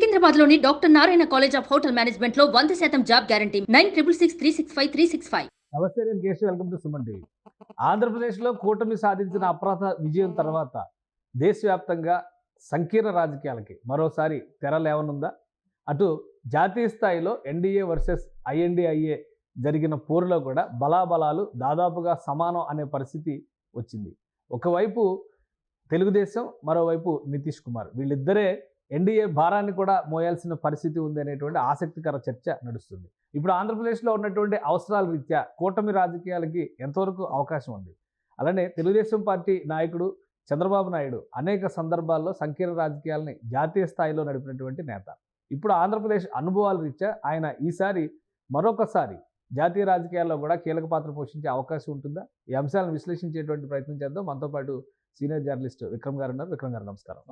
సికింద్రాబాద్లోని doctor Narayana college of hotel మేనేజ్మెంట్లో వంద శాతం job guarantee. Nine triple six three six five three six five. నమస్తే నేను కేసు వెల్కమ్ టు సుమన్ టీవీ ఆంధ్రప్రదేశ్లో కూటమి సాధించిన అప్రాత విజయం తర్వాత దేశవ్యాప్తంగా సంకీర్ణ రాజకీయాలకి మరోసారి తెర లేవనుందా? అటు జాతీయ స్థాయిలో ఎన్డీఏ వర్సెస్ ఐఎన్డీఐఏ జరిగిన పోరులో కూడా బలాబలాలు దాదాపుగా సమానం అనే పరిస్థితి వచ్చింది. ఒకవైపు తెలుగుదేశం మరోవైపు నితీష్ కుమార్. వీళ్ళిద్దరే ఎన్డీఏ భారాన్ని కూడా మోయాల్సిన పరిస్థితి ఉంది అనేటువంటి ఆసక్తికర చర్చ నడుస్తుంది. ఇప్పుడు ఆంధ్రప్రదేశ్లో ఉన్నటువంటి అవసరాల రీత్యా కూటమి రాజకీయాలకి ఎంతవరకు అవకాశం ఉంది? అలానే తెలుగుదేశం పార్టీ నాయకుడు చంద్రబాబు నాయుడు అనేక సందర్భాల్లో సంకీర్ణ రాజకీయాలని జాతీయ స్థాయిలో నడిపినటువంటి నేత. ఇప్పుడు ఆంధ్రప్రదేశ్ అనుభవాల రీత్యా ఆయన ఈసారి మరొకసారి జాతీయ రాజకీయాల్లో కూడా కీలక పాత్ర పోషించే అవకాశం ఉంటుందా? ఈ అంశాలను విశ్లేషించేటువంటి ప్రయత్నం చేద్దాం. మనతో పాటు సీనియర్ జర్నలిస్ట్ విక్రమ్ గారు ఉన్నారు. విక్రమ్ గారు నమస్కారం.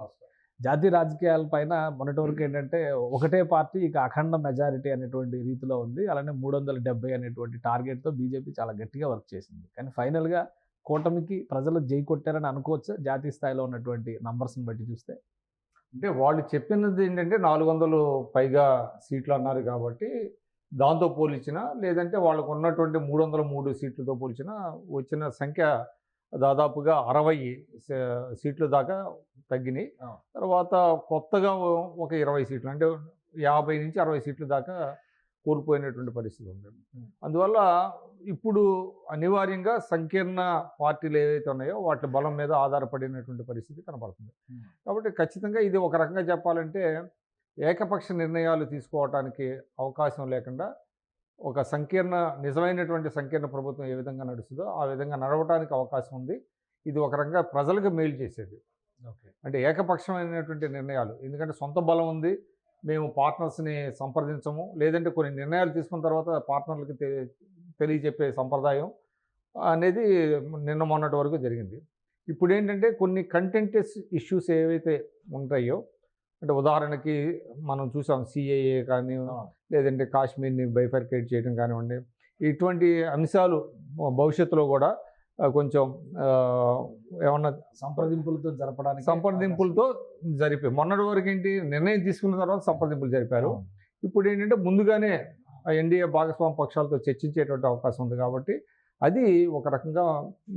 జాతీయ రాజకీయాల పైన మొన్నటి వరకు ఏంటంటే ఒకటే పార్టీ ఇక అఖండ మెజారిటీ అనేటువంటి రీతిలో ఉంది. అలానే మూడు వందల డెబ్బై అనేటువంటి టార్గెట్తో బీజేపీ చాలా గట్టిగా వర్క్ చేసింది. కానీ ఫైనల్గా కూటమికి ప్రజలు జై కొట్టారని అనుకోవచ్చు? జాతీయ స్థాయిలో ఉన్నటువంటి నంబర్స్ని బట్టి చూస్తే. అంటే వాళ్ళు చెప్పినది ఏంటంటే నాలుగు వందలు పైగా సీట్లు అన్నారు కాబట్టి దాంతో పోల్చినా లేదంటే వాళ్ళకు ఉన్నటువంటి మూడు వందల మూడు సీట్లతో పోల్చినా వచ్చిన సంఖ్య దాదాపుగా అరవై సీట్ల దాకా తగ్గినాయి. తర్వాత కొత్తగా ఒక ఇరవై సీట్లు అంటే యాభై నుంచి అరవై సీట్ల దాకా కోల్పోయినటువంటి పరిస్థితి ఉంది. అందువల్ల ఇప్పుడు అనివార్యంగా సంకీర్ణ పార్టీలు ఏవైతే ఉన్నాయో వాటి బలం మీద ఆధారపడినటువంటి పరిస్థితి కనపడుతుంది. కాబట్టి ఖచ్చితంగా ఇది ఒక రకంగా చెప్పాలంటే ఏకపక్ష నిర్ణయాలు తీసుకోవటానికి అవకాశం లేకుండా ఒక సంకీర్ణ నిజమైనటువంటి సంకీర్ణ ప్రభుత్వం ఏ విధంగా నడుస్తుందో ఆ విధంగా నడవటానికి అవకాశం ఉంది. ఇది ఒక రకంగా ప్రజలకు మేలు చేసేది. అంటే ఏకపక్షమైనటువంటి నిర్ణయాలు. ఎందుకంటే సొంత బలం ఉంది మేము పార్ట్నర్స్ని సంప్రదించము. లేదంటే కొన్ని నిర్ణయాలు తీసుకున్న తర్వాత పార్ట్నర్లకి తెలియజెప్పే సంప్రదాయం అనేది నిన్న మొన్నటి వరకు జరిగింది. ఇప్పుడు ఏంటంటే కొన్ని కంటెంటెస్ ఇష్యూస్ ఏవైతే ఉంటాయో అంటే ఉదాహరణకి మనం చూసాం సిఏఏ కానీ లేదంటే కాశ్మీర్ని బైఫర్కేట్ చేయడం కానివ్వండి ఇటువంటి అంశాలు భవిష్యత్తులో కూడా కొంచెం ఏమన్నా సంప్రదింపులతో జరపడానికి సంప్రదింపులతో జరిపాయి మొన్నటి వరకు ఏంటి నిర్ణయం తీసుకున్న తర్వాత సంప్రదింపులు జరిపారు. ఇప్పుడు ఏంటంటే ముందుగానే ఎన్డీఏ భాగస్వామ్య పక్షాలతో చర్చించేటువంటి అవకాశం ఉంది కాబట్టి అది ఒక రకంగా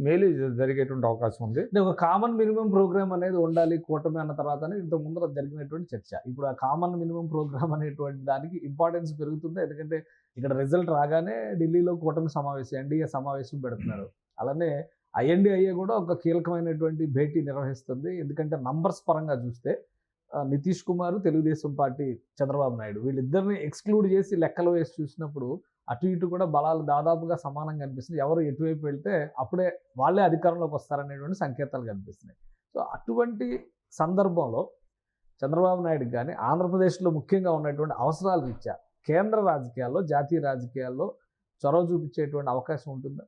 మేలు జరిగేటువంటి అవకాశం ఉంది. ఒక కామన్ మినిమం ప్రోగ్రామ్ అనేది ఉండాలి కూటమి అన్న తర్వాత ఇంత ముందర జరిగినటువంటి చర్చ. ఇప్పుడు ఆ కామన్ మినిమం ప్రోగ్రామ్ అనేటువంటి దానికి ఇంపార్టెన్స్ పెరుగుతుంది. ఎందుకంటే ఇక్కడ రిజల్ట్ రాగానే ఢిల్లీలో కూటమి సమావేశం ఎన్డీఏ సమావేశం పెడుతున్నారు. అలానే ఐఎన్డిఐఏ కూడా ఒక కీలకమైనటువంటి భేటీ నిర్వహిస్తుంది. ఎందుకంటే నంబర్స్ పరంగా చూస్తే నితీష్ కుమార్ తెలుగుదేశం పార్టీ చంద్రబాబు నాయుడు. వీళ్ళిద్దరిని ఎక్స్క్లూడ్ చేసి లెక్కలు వేసి చూసినప్పుడు అటు ఇటు కూడా బలాలు దాదాపుగా సమానంగా కనిపిస్తుంది ఎవరు ఎటువైపు వెళ్తే అప్పుడే వాళ్ళే అధికారంలోకి వస్తారనేటువంటి సంకేతాలు కనిపిస్తున్నాయి. సో అటువంటి సందర్భంలో చంద్రబాబు నాయుడు కానీ ఆంధ్రప్రదేశ్లో ముఖ్యంగా ఉన్నటువంటి అవసరాలు రీత్యా కేంద్ర రాజకీయాల్లో జాతీయ రాజకీయాల్లో చొరవ చూపించేటువంటి అవకాశం ఉంటుందా?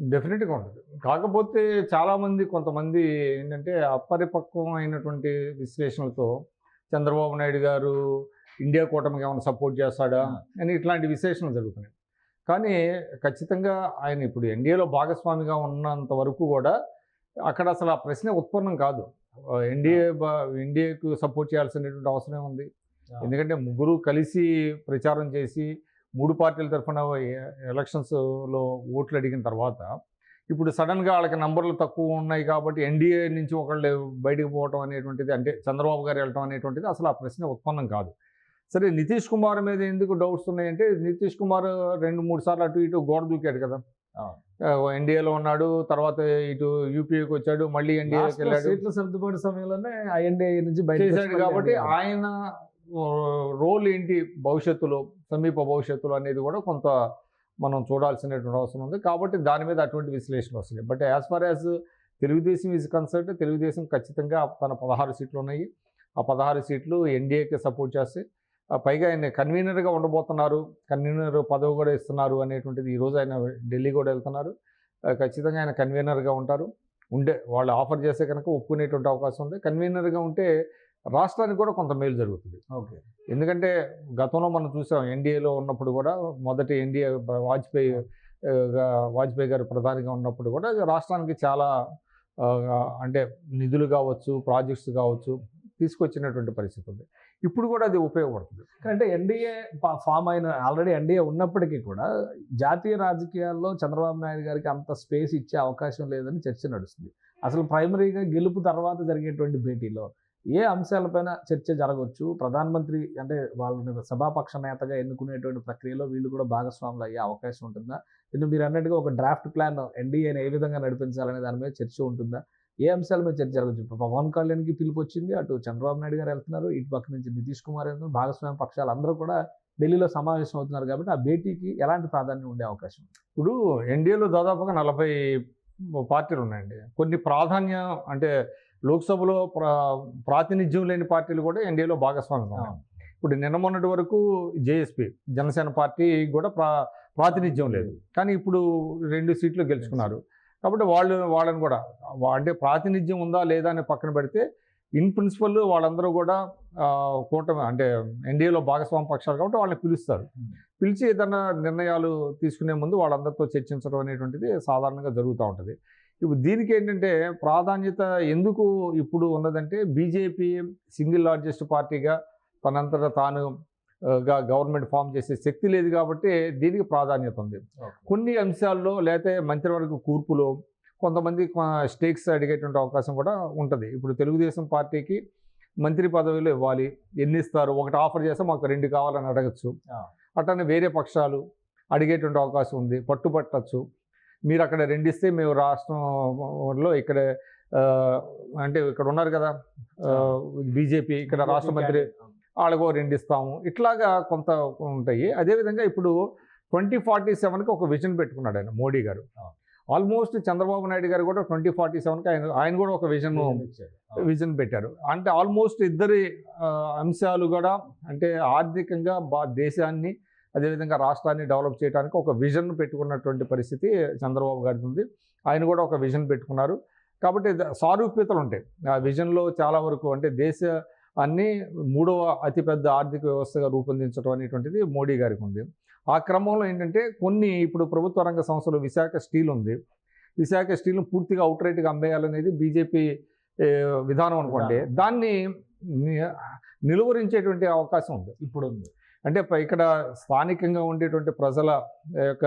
డెఫినెట్గా ఉంటుంది. కాకపోతే చాలామంది కొంతమంది ఏంటంటే అపరిపక్వమైనటువంటి విశ్లేషణలతో చంద్రబాబు నాయుడు గారు ఇండియా కూటమికి ఏమైనా సపోర్ట్ చేస్తాడా. అని ఇట్లాంటి విశ్లేషణలు జరుగుతున్నాయి. కానీ ఖచ్చితంగా ఆయన ఇప్పుడు ఎన్డీఏలో భాగస్వామిగా ఉన్నంత వరకు కూడా అక్కడ అసలు ఆ ప్రశ్న ఉత్పన్నం కాదు. ఎన్డీఏ ఎన్డీఏకు సపోర్ట్ చేయాల్సినటువంటి అవసరం ఉంది. ఎందుకంటే ముగ్గురు కలిసి ప్రచారం చేసి మూడు పార్టీల తరఫున ఎలక్షన్స్లో ఓట్లు అడిగిన తర్వాత ఇప్పుడు సడన్గా వాళ్ళకి నంబర్లు తక్కువ ఉన్నాయి కాబట్టి ఎన్డీఏ నుంచి ఒకళ్ళు బయటకు పోవటం అనేటువంటిది అంటే చంద్రబాబు గారు వెళ్ళటం అనేటువంటిది అసలు ఆ ప్రశ్న ఉత్పన్నం కాదు. సరే నితీష్ కుమార్ మీద ఎందుకు డౌట్స్ ఉన్నాయంటే నితీష్ కుమార్ రెండు మూడు సార్లు అటు ఇటు గోడ దూకాడు కదా. ఎన్డీఏలో ఉన్నాడు తర్వాత ఇటు యూపీఏకి వచ్చాడు మళ్ళీ ఎన్డీఏకి వెళ్ళాడు. సీట్ల సర్దుబాటు సమయంలోనే ఐఎన్డిఐ నుంచి బయట కాబట్టి ఆయన రోల్ ఏంటి భవిష్యత్తులో సమీప భవిష్యత్తులో అనేది కూడా కొంత మనం చూడాల్సినటువంటి అవసరం ఉంది. కాబట్టి దాని మీద అటువంటి విశ్లేషణ వస్తుంది but as far as Telugu Desam is concerned Telugu Desam ఖచ్చితంగా తన పదహారు సీట్లు ఉన్నాయి. ఆ పదహారు సీట్లు ఎన్డీఏకి సపోర్ట్ చేస్తే ఆ పైగా ఆయన కన్వీనర్గా ఉండబోతున్నారు. కన్వీనర్ పదవి కూడా ఇస్తున్నారు అనేటువంటిది ఈరోజు ఆయన ఢిల్లీ కూడా వెళ్తున్నారు. ఖచ్చితంగా ఆయన కన్వీనర్గా ఉంటారు. ఉండే వాళ్ళు ఆఫర్ చేస్తే కనుక ఒప్పుకునేటువంటి అవకాశం ఉంది. కన్వీనర్గా ఉంటే రాష్ట్రానికి కూడా కొంత మేలు జరుగుతుంది. ఓకే. ఎందుకంటే గతంలో మనం చూసాం ఎన్డీఏలో ఉన్నప్పుడు కూడా మొదటి ఎన్డీఏ వాజ్పేయి వాజ్పేయి గారు ప్రధానిగా ఉన్నప్పుడు కూడా రాష్ట్రానికి చాలా అంటే నిధులు కావచ్చు ప్రాజెక్ట్స్ కావచ్చు తీసుకొచ్చినటువంటి పరిస్థితి ఉంది. ఇప్పుడు కూడా అది ఉపయోగపడుతుంది. అంటే ఎన్డీఏ ఫామ్ అయిన ఆల్రెడీ ఎన్డీఏ ఉన్నప్పటికీ కూడా జాతీయ రాజకీయాల్లో చంద్రబాబు నాయుడు గారికి అంత స్పేస్ ఇచ్చే అవకాశం లేదని చర్చ నడుస్తుంది. అసలు ప్రైమరీగా గెలుపు తర్వాత జరిగేటువంటి భేటీలో ఏ అంశాలపైన చర్చ జరగవచ్చు ప్రధానమంత్రి అంటే వాళ్ళని సభాపక్ష నేతగా ఎన్నుకునేటువంటి ప్రక్రియలో వీళ్ళు కూడా భాగస్వాములు అయ్యే అవకాశం ఉంటుందా? ఇది మీరు అన్నట్టుగా ఒక డ్రాఫ్ట్ ప్లాన్ ఎన్డీఏని ఏ విధంగా నడిపించాలనే దాని మీద చర్చ ఉంటుందా? ఏ అంశాల మీద చర్చ జరగచ్చు పవన్ కళ్యాణ్కి పిలుపు వచ్చింది అటు చంద్రబాబు నాయుడు గారు వెళ్తున్నారు ఇటు పక్క నుంచి నితీష్ కుమార్ వెళ్తున్నారు భాగస్వామ్య పక్షాలు అందరూ కూడా ఢిల్లీలో సమావేశం అవుతున్నారు కాబట్టి ఆ భేటీకి ఎలాంటి ప్రాధాన్యం ఉండే అవకాశం ఇప్పుడు ఎన్డీఏలో దాదాపుగా నలభై పార్టీలు ఉన్నాయండి. కొన్ని ప్రాధాన్యం అంటే లోక్సభలో ప్రా ప్రాతినిధ్యం లేని పార్టీలు కూడా ఎన్డీఏలో భాగస్వామ్యం ఇప్పుడు నిన్న మొన్నటి వరకు జేఎస్పీ జనసేన పార్టీ కూడా ప్రా ప్రాతినిధ్యం లేదు. కానీ ఇప్పుడు రెండు సీట్లు గెలుచుకున్నారు. కాబట్టి వాళ్ళు వాళ్ళని కూడా అంటే ప్రాతినిధ్యం ఉందా లేదా అని పక్కన పెడితే ఇన్ ప్రిన్సిపల్ వాళ్ళందరూ కూడా కూటమి అంటే ఎన్డీఏలో భాగస్వామ్య పక్షాలు కాబట్టి వాళ్ళని పిలుస్తారు. పిలిచి ఏదైనా నిర్ణయాలు తీసుకునే ముందు వాళ్ళందరితో చర్చించడం అనేటువంటిది సాధారణంగా జరుగుతూ ఉంటుంది. ఇప్పుడు దీనికి ఏంటంటే ప్రాధాన్యత ఎందుకు ఇప్పుడు ఉన్నదంటే బీజేపీ సింగిల్ లార్జెస్ట్ పార్టీగా తనంతటా తాను గా గవర్నమెంట్ ఫామ్ చేసే శక్తి లేదు కాబట్టి దీనికి ప్రాధాన్యత ఉంది. కొన్ని అంశాల్లో లేకపోతే మంత్రివర్గ కూర్పులో కొంతమంది స్టేక్స్ అడిగేటువంటి అవకాశం కూడా ఉంటుంది. ఇప్పుడు తెలుగుదేశం పార్టీకి మంత్రి పదవిలో ఇవ్వాలి ఎన్ని ఇస్తారు ఒకటి ఆఫర్ చేస్తే మాకు రెండు కావాలని అడగచ్చు. అట్లనే వేరే పక్షాలు అడిగేటువంటి అవకాశం ఉంది పట్టుపట్టచ్చు మీరు అక్కడ రెండు ఇస్తే మేము రాష్ట్రంలో ఇక్కడ అంటే ఇక్కడ ఉన్నారు కదా బీజేపీ ఇక్కడ రాష్ట్ర మంత్రి వాళ్ళకో రెండు ఇస్తాము ఇట్లాగా కొంత ఉంటాయి. అదేవిధంగా ఇప్పుడు ట్వంటీ ఫార్టీ సెవెన్కి ఒక విజన్ పెట్టుకున్నాడు ఆయన మోడీ గారు. ఆల్మోస్ట్ చంద్రబాబు నాయుడు గారు కూడా ట్వంటీ ఫార్టీ సెవెన్కి ఆయన ఆయన కూడా ఒక విజన్ విజన్ పెట్టారు. అంటే ఆల్మోస్ట్ ఇద్దరి అంశాలు కూడా అంటే ఆర్థికంగా బా దేశాన్ని అదేవిధంగా రాష్ట్రాన్ని డెవలప్ చేయడానికి ఒక విజన్ పెట్టుకున్నటువంటి పరిస్థితి చంద్రబాబు గారికి ఉంది ఆయన కూడా ఒక విజన్ పెట్టుకున్నారు. కాబట్టి సారూప్యతలు ఉంటాయి. ఆ విజన్లో చాలా వరకు అంటే దేశ అన్ని మూడవ అతిపెద్ద ఆర్థిక వ్యవస్థగా రూపొందించడం అనేటువంటిది మోడీ గారికి ఉంది ఆ క్రమంలో ఏంటంటే కొన్ని ఇప్పుడు ప్రభుత్వ రంగ సంస్థలు విశాఖ స్టీల్ ఉంది. విశాఖ స్టీల్ను పూర్తిగా అవుట్రైట్గా అమ్మేయాలనేది బీజేపీ విధానం అనుకోండి. దాన్ని నిలువరించేటువంటి అవకాశం ఉంది. ఇప్పుడు ఉంది అంటే ఇక్కడ స్థానికంగా ఉండేటువంటి ప్రజల యొక్క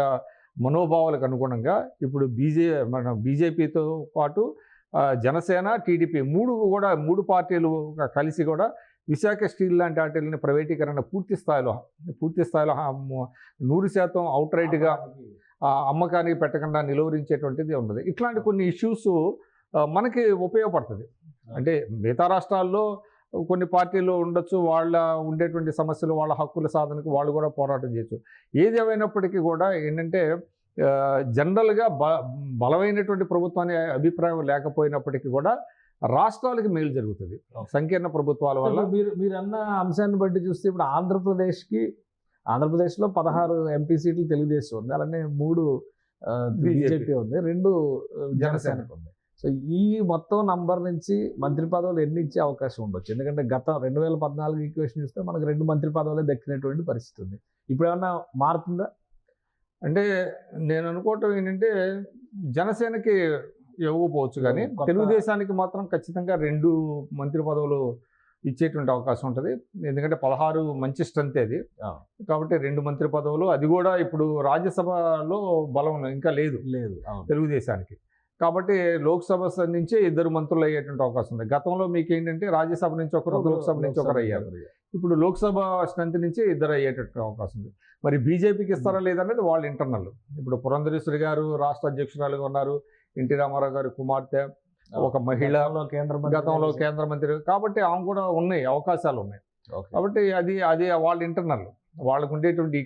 మనోభావాలకు అనుగుణంగా ఇప్పుడు బీజే మన బీజేపీతో పాటు జనసేన టీడీపీ మూడు కూడా మూడు పార్టీలు కలిసి కూడా విశాఖ స్టీల్ లాంటి వాటిని ప్రైవేటీకరణ పూర్తి స్థాయిలో పూర్తి స్థాయిలో నూరు శాతం అవుట్ రైట్గా అమ్మకానికి పెట్టకుండా నిలువరించేటువంటిది ఉన్నది. ఇట్లాంటి కొన్ని ఇష్యూస్ మనకి ఉపయోగపడుతుంది. అంటే మిగతా రాష్ట్రాల్లో కొన్ని పార్టీలు ఉండొచ్చు వాళ్ళ ఉండేటువంటి సమస్యలు వాళ్ళ హక్కుల సాధనకు వాళ్ళు కూడా పోరాటం చేయొచ్చు. ఏది ఏమైనప్పటికీ కూడా ఏంటంటే జనరల్గా బ బలమైనటువంటి ప్రభుత్వాన్ని అభిప్రాయం లేకపోయినప్పటికీ కూడా రాష్ట్రాలకి మేలు జరుగుతుంది. సంకీర్ణ ప్రభుత్వాల వల్ల. మీరు మీరు అన్న అంశాన్ని బట్టి చూస్తే ఇప్పుడు ఆంధ్రప్రదేశ్కి ఆంధ్రప్రదేశ్లో పదహారు ఎంపీ సీట్లు తెలుగుదేశం ఉంది. అలానే మూడు. బీజేపీ. ఉంది. రెండు. జనసేనకు ఉంది. సో ఈ మొత్తం నంబర్ నుంచి మంత్రి పదవులు ఎన్ని ఇచ్చే అవకాశం ఉండొచ్చు. ఎందుకంటే గత రెండు వేల పద్నాలుగు ఈక్వేషన్ చూస్తే మనకు రెండు మంత్రి పదవులే దక్కినటువంటి పరిస్థితి ఉంది. ఇప్పుడు ఏమన్నా మారుతుందా? అంటే నేను అనుకోవటం ఏంటంటే జనసేనకి ఇవ్వకపోవచ్చు కానీ తెలుగుదేశానికి మాత్రం ఖచ్చితంగా రెండు మంత్రి పదవులు ఇచ్చేటువంటి అవకాశం ఉంటుంది. ఎందుకంటే పదహారు మంచి స్ట్రెంత్ అది. కాబట్టి రెండు మంత్రి పదవులు అది కూడా ఇప్పుడు రాజ్యసభలో బలం ఇంకా లేదు. లేదు తెలుగుదేశానికి. కాబట్టి లోక్సభ నుంచే ఇద్దరు మంత్రులు అయ్యేటువంటి అవకాశం ఉంది. గతంలో మీకు ఏంటంటే రాజ్యసభ నుంచి ఒకరు లోక్సభ నుంచి ఒకరు అయ్యారు. ఇప్పుడు లోక్సభ స్ట్రెంత్ నుంచి ఇద్దరు అయ్యేటట్టు అవకాశం ఉంది. మరి బీజేపీకి ఇస్తారా లేదనేది వాళ్ళ ఇంటర్నల్ ఇప్పుడు పురంధరేశ్వరి గారు రాష్ట్ర అధ్యక్షురాలుగా ఉన్నారు. ఎన్టీ రామారావు గారి కుమార్తె ఒక మహిళ కేంద్ర మంత్రి గతంలో కేంద్ర మంత్రి. కాబట్టి ఆమె కూడా ఉన్నాయి అవకాశాలు ఉన్నాయి. కాబట్టి అది అది వాళ్ళ ఇంటర్నల్ వాళ్ళకు ఉండేటువంటి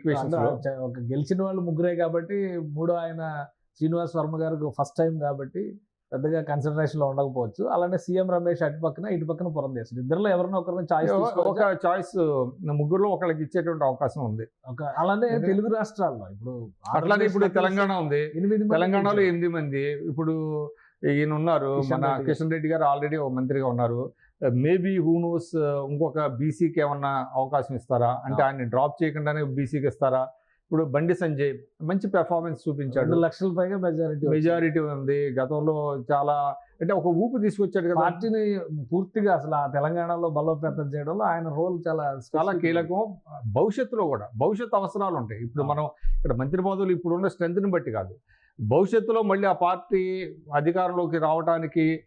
ఒక గెలిచిన వాళ్ళు ముగ్గురే కాబట్టి మూడో ఆయన శ్రీనివాస్ వర్మ గారికి ఫస్ట్ టైం కాబట్టి పెద్దగా కన్సిడరేషన్లో ఉండకపోవచ్చు. అలానే సీఎం రమేష్ అటు పక్కన ఇటు పక్కన పురంధేశ్వరి ఇద్దరులో ఎవరినో ఒకరిని చాయిస్ ఒక చాయిస్ ముగ్గురులో ఒకళ్ళకి ఇచ్చేటువంటి అవకాశం ఉంది. ఒక అలానే. తెలుగు రాష్ట్రాల్లో ఇప్పుడు అట్లానే ఇప్పుడు తెలంగాణ ఉంది. ఎనిమిది మంది తెలంగాణలో. ఎనిమిది మంది. ఇప్పుడు ఈయన ఉన్నారు. మన. కిషన్ రెడ్డి గారు ఆల్రెడీ ఒక మంత్రిగా ఉన్నారు. మేబీ హూ నోస్ ఇంకొక బీసీకి ఏమన్నా అవకాశం ఇస్తారా? అంటే ఆ. ఆయన డ్రాప్ చేయకుండానే బీసీకి ఇస్తారా? ఇప్పుడు బండి సంజయ్ మంచి పెర్ఫార్మెన్స్ చూపించాడు. లక్షల పైగా మెజారిటీ మెజారిటీ ఉంది. గతంలో చాలా అంటే ఒక ఊపు తీసుకొచ్చాడు కదా. పార్టీని పూర్తిగా అసలు ఆ తెలంగాణలో బలోపేతం చేయడంలో ఆయన రోల్ చాలా చాలా. కీలకం. భవిష్యత్తులో కూడా భవిష్యత్తు అవసరాలు ఉంటాయి. ఇప్పుడు మనం ఇక్కడ మంత్రి పదవులు ఇప్పుడున్న స్ట్రెంత్ని బట్టి కాదు. భవిష్యత్తులో మళ్ళీ ఆ పార్టీ అధికారంలోకి రావడానికి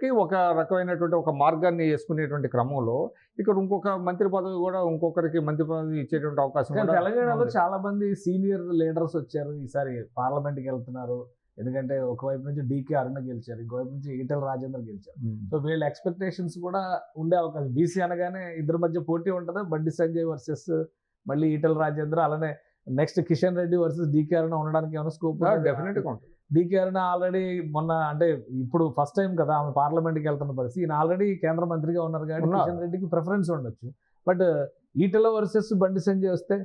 కి ఒక రకమైనటువంటి ఒక మార్గాన్ని వేసుకునేటువంటి క్రమంలో ఇక్కడ ఇంకొక మంత్రి పదవి కూడా ఇంకొకరికి మంత్రి పదవి ఇచ్చేటువంటి అవకాశం తెలంగాణలో. చాలా మంది సీనియర్ లీడర్స్ వచ్చారు ఈసారి పార్లమెంట్కి వెళ్తున్నారు. ఎందుకంటే ఒకవైపు నుంచి డీకే అరుణ గెలిచారు ఇంకోవైపు నుంచి ఈటల రాజేందర్ గెలిచారు. సో వీళ్ళ ఎక్స్పెక్టేషన్స్ కూడా ఉండే అవకాశం. బీసీ అనగానే ఇద్దరి మధ్య పోటీ ఉంటుందా? బండి సంజయ్ వర్సెస్ మళ్ళీ ఈటల రాజేంద్ర అలానే next Kishan Reddy versus DK Aruna ఉండడానికి ఏమైనా స్కోప్ డెఫినెట్గా ఉంటుంది. డీకే అరుణ ఆల్రెడీ మొన్న అంటే ఇప్పుడు ఫస్ట్ టైం కదా ఆమె పార్లమెంట్కి వెళ్తున్న పరిస్థితి. ఈయన ఆల్రెడీ కేంద్ర మంత్రిగా ఉన్నారు కాబట్టి. కిషన్ రెడ్డికి ప్రిఫరెన్స్ ఉండొచ్చు. బట్ ఈటల వర్సెస్ బండి సంజయ్ వస్తే?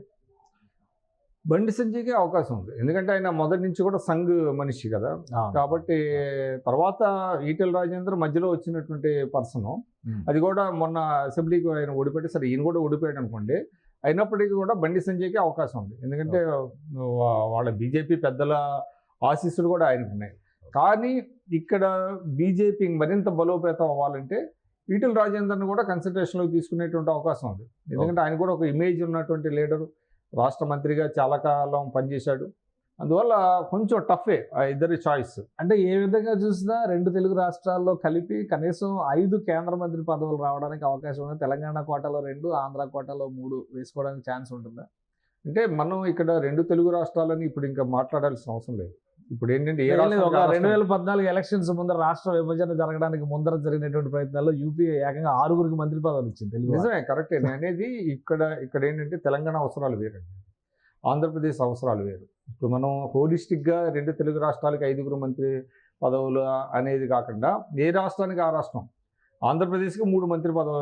బండి సంజయ్కి అవకాశం ఉంది. ఎందుకంటే ఆయన మొదటి నుంచి కూడా సంఘ్ మనిషి కదా. కాబట్టి తర్వాత ఈటెల రాజేంద్ర మధ్యలో వచ్చినటువంటి పర్సన్. అది కూడా మొన్న అసెంబ్లీకి ఆయన ఓడిపెట్టి సరే ఈయన కూడా ఓడిపోయాడు అనుకోండి. అయినప్పటికీ కూడా బండి సంజయ్కి అవకాశం ఉంది. ఎందుకంటే వాళ్ళ బీజేపీ పెద్దల ఆశీస్సులు కూడా ఆయనకు ఉన్నాయి. కానీ ఇక్కడ బీజేపీ మరింత బలోపేతం అవ్వాలంటే ఈటెల రాజేందర్ని కూడా కన్సిడరేషన్లోకి తీసుకునేటువంటి అవకాశం ఉంది. ఎందుకంటే ఆయన కూడా ఒక ఇమేజ్ ఉన్నటువంటి లీడరు రాష్ట్ర మంత్రిగా చాలా కాలం పనిచేశాడు. అందువల్ల కొంచెం టఫే ఆ ఇద్దరి చాయిస్ అంటే ఏ విధంగా చూసినా రెండు తెలుగు రాష్ట్రాల్లో కలిపి కనీసం ఐదు కేంద్ర మంత్రి పదవులు రావడానికి అవకాశం ఉంది. తెలంగాణ కోటాలో రెండు ఆంధ్ర కోటాలో మూడు వేసుకోవడానికి ఛాన్స్ ఉంటుందా? అంటే మనం ఇక్కడ రెండు తెలుగు రాష్ట్రాలని ఇప్పుడు ఇంకా మాట్లాడాల్సిన అవసరం లేదు. ఇప్పుడు ఏంటంటే రెండు వేల పద్నాలుగు ఎలక్షన్స్ ముందర రాష్ట్ర విభజన జరగడానికి ముందర జరిగినటువంటి ప్రయత్నాల్లో యూపీ ఏకంగా ఆరుగురికి మంత్రి పదవులు ఇచ్చింది తెలుగు. నిజమే కరెక్టే అనేది ఇక్కడ ఇక్కడ ఏంటంటే తెలంగాణ అవసరాలు వేరండి. ఆంధ్రప్రదేశ్ అవసరాలు వేరు. ఇప్పుడు మనం హోలిస్టిక్గా రెండు తెలుగు రాష్ట్రాలకి ఐదుగురు మంత్రి పదవులు అనేది కాకుండా ఏ రాష్ట్రానికి ఆ రాష్ట్రం? ఆంధ్రప్రదేశ్కి మూడు మంత్రి పదవ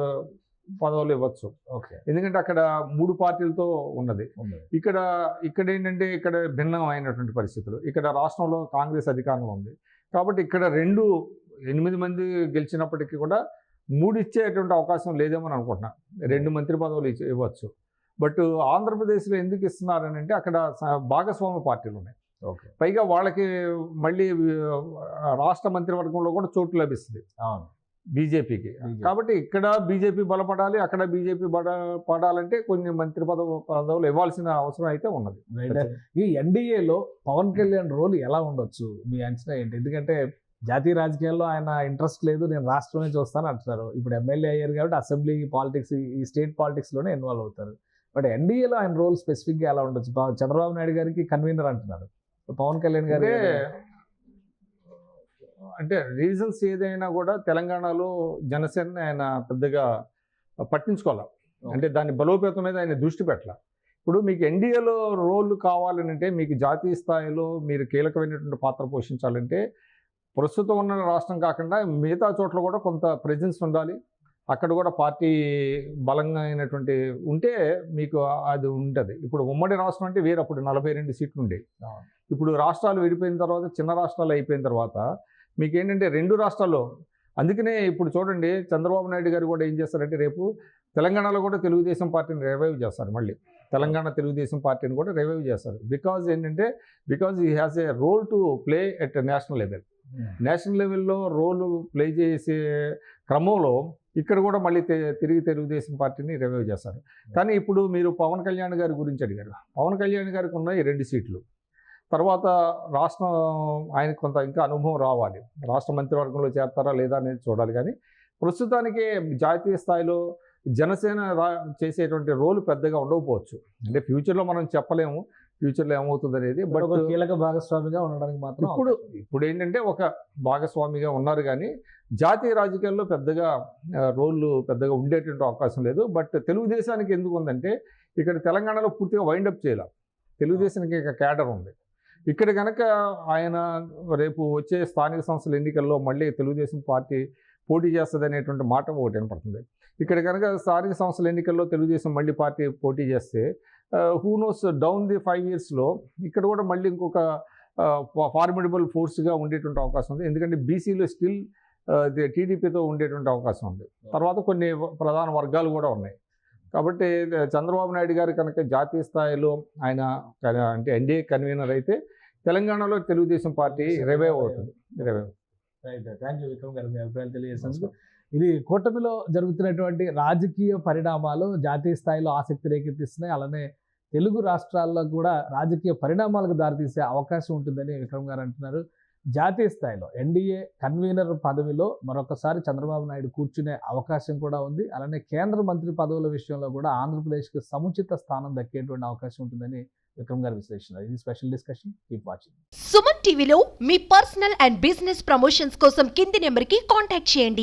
పదవులు ఇవ్వచ్చు. ఓకే. ఎందుకంటే అక్కడ మూడు పార్టీలతో ఉన్నది. ఇక్కడ ఇక్కడ ఏంటంటే ఇక్కడ భిన్నమైనటువంటి పరిస్థితులు. ఇక్కడ రాష్ట్రంలో కాంగ్రెస్ అధికారంలో ఉంది. కాబట్టి ఇక్కడ రెండు ఎనిమిది మంది గెలిచినప్పటికీ కూడా మూడు ఇచ్చేటువంటి అవకాశం లేదేమో అని అనుకుంటున్నా. రెండు మంత్రి పదవులు ఇచ్చి- ఇవ్వచ్చు. బట్ ఆంధ్రప్రదేశ్లో ఎందుకు ఇస్తున్నారని అంటే అక్కడ భాగస్వామ్య పార్టీలు ఉన్నాయి. ఓకే. పైగా వాళ్ళకి మళ్ళీ రాష్ట్ర మంత్రివర్గంలో కూడా చోటు లభిస్తుంది. అవును. బీజేపీకి. కాబట్టి ఇక్కడ బీజేపీ బలపడాలి అక్కడ బీజేపీ బల పడాలంటే కొన్ని మంత్రి పదవు పదవులు ఇవ్వాల్సిన అవసరం అయితే ఉన్నది. ఈ ఎన్డీఏలో పవన్ కళ్యాణ్ రోల్ ఎలా ఉండొచ్చు? మీ అంచనా ఏంటి? ఎందుకంటే జాతీయ రాజకీయాల్లో ఆయన ఇంట్రెస్ట్ లేదు నేను రాష్ట్రమే చూస్తాను అంటున్నారు. ఇప్పుడు ఎమ్మెల్యే అయ్యారు కాబట్టి అసెంబ్లీ పాలిటిక్స్ ఈ స్టేట్ పాలిటిక్స్లోనే ఇన్వాల్వ్ అవుతారు. బట్ ఎన్డీఏలో ఆయన రోల్ స్పెసిఫిక్గా ఎలా ఉండొచ్చు? చంద్రబాబు నాయుడు గారికి కన్వీనర్ అంటున్నారు. పవన్ కళ్యాణ్ గారు అంటే రీజన్స్ ఏదైనా కూడా తెలంగాణలో జనసేన ఆయన పెద్దగా పట్టించుకోవాలి. అంటే దాని బలోపేతం మీద ఆయన దృష్టి పెట్టాల. ఇప్పుడు మీకు ఎన్డీఏలో రోల్ కావాలని అంటే మీకు జాతీయ స్థాయిలో మీరు కీలకమైనటువంటి పాత్ర పోషించాలంటే ప్రస్తుతం ఉన్న రాష్ట్రం కాకుండా మిగతా చోట్ల కూడా కొంత ప్రెజెన్స్ ఉండాలి. అక్కడ కూడా పార్టీ బలంగా అయినటువంటి ఉంటే మీకు అది ఉంటుంది. ఇప్పుడు ఉమ్మడి రాష్ట్రం అంటే వేరు అప్పుడు నలభై రెండు సీట్లు ఉండేవి. ఇప్పుడు రాష్ట్రాలు విడిపోయిన తర్వాత చిన్న రాష్ట్రాలు అయిపోయిన తర్వాత మీకు ఏంటంటే రెండు రాష్ట్రాల్లో. అందుకనే ఇప్పుడు చూడండి చంద్రబాబు నాయుడు గారు కూడా ఏం చేస్తారంటే రేపు తెలంగాణలో కూడా తెలుగుదేశం పార్టీని రివైవ్ చేస్తారు మళ్ళీ. తెలంగాణ తెలుగుదేశం పార్టీని కూడా రివైవ్ చేస్తారు. బికాజ్ ఏంటంటే because he has a role to play at national level national లెవెల్లో రోల్ ప్లే చేసే క్రమంలో ఇక్కడ కూడా మళ్ళీ తిరిగి తెలుగుదేశం పార్టీని రివైవ్ చేస్తారు. కానీ ఇప్పుడు మీరు పవన్ కళ్యాణ్ గారి గురించి అడిగారు. పవన్ కళ్యాణ్ గారికి ఉన్నాయి రెండు సీట్లు. తర్వాత రాష్ట్రం ఆయనకు కొంత ఇంకా అనుభవం రావాలి. రాష్ట్ర మంత్రివర్గంలో చేరతారా లేదా అనేది చూడాలి. కానీ ప్రస్తుతానికి జాతీయ స్థాయిలో జనసేన రా చేసేటువంటి రోల్ పెద్దగా ఉండకపోవచ్చు. అంటే ఫ్యూచర్లో మనం చెప్పలేము ఫ్యూచర్లో ఏమవుతుంది అనేది బట్ కీలక భాగస్వామిగా ఉండడానికి మాత్రం ఇప్పుడు ఇప్పుడు ఏంటంటే ఒక భాగస్వామిగా ఉన్నారు కానీ జాతీయ రాజకీయాల్లో పెద్దగా రోళ్ళు పెద్దగా ఉండేటువంటి అవకాశం లేదు. బట్ తెలుగుదేశానికి ఎందుకు ఉందంటే ఇక్కడ తెలంగాణలో పూర్తిగా వైండప్ చేయాల. తెలుగుదేశానికి ఇక క్యాడర్ ఉంది. ఇక్కడ కనుక ఆయన రేపు వచ్చే స్థానిక సంస్థల ఎన్నికల్లో మళ్ళీ తెలుగుదేశం పార్టీ పోటీ చేస్తుంది అనేటువంటి మాట ఒకటి వినపడుతుంది. ఇక్కడ కనుక స్థానిక సంస్థల ఎన్నికల్లో తెలుగుదేశం మళ్ళీ పార్టీ పోటీ చేస్తే who knows down the five ఇయర్స్లో ఇక్కడ కూడా మళ్ళీ ఇంకొక ఫార్మిడబుల్ ఫోర్స్గా ఉండేటువంటి అవకాశం ఉంది. ఎందుకంటే బీసీలో స్టిల్ టీడీపీతో ఉండేటువంటి అవకాశం ఉంది. తర్వాత కొన్ని ప్రధాన వర్గాలు కూడా ఉన్నాయి. కాబట్టి చంద్రబాబు నాయుడు గారు కనుక జాతీయ స్థాయిలో ఆయన అంటే ఎన్డీఏ కన్వీనర్ అయితే తెలంగాణలో తెలుగుదేశం పార్టీ రివైవ్ అవుతుంది. రివైవ్ థ్యాంక్ యూ విక్రమ్ గారు మీ అభిప్రాయాలు తెలియజేసినందుకు. ఇది కూటమిలో జరుగుతున్నటువంటి రాజకీయ పరిణామాలు జాతీయ స్థాయిలో ఆసక్తి రేకెత్తిస్తున్నాయి. అలానే తెలుగు రాష్ట్రాల్లో కూడా రాజకీయ పరిణామాలకు దారితీసే అవకాశం ఉంటుందని విక్రమ్ గారు అంటున్నారు. జాతీయ స్థాయిలో ఎన్డీఏ కన్వీనర్ పదవిలో మరొకసారి చంద్రబాబు నాయుడు కూర్చునే అవకాశం కూడా ఉంది. అలానే కేంద్ర మంత్రి పదవుల విషయంలో కూడా ఆంధ్రప్రదేశ్కి సముచిత స్థానం దక్కేటువంటి అవకాశం ఉంటుందని విక్రమ్ గారి విశ్లేషణ ఇది special discussion. Keep watching. Suman టీవీలో మీ పర్సనల్ అండ్ బిజినెస్ ప్రమోషన్స్ కోసం కింది నెంబర్కి కాంటాక్ట్ చేయండి.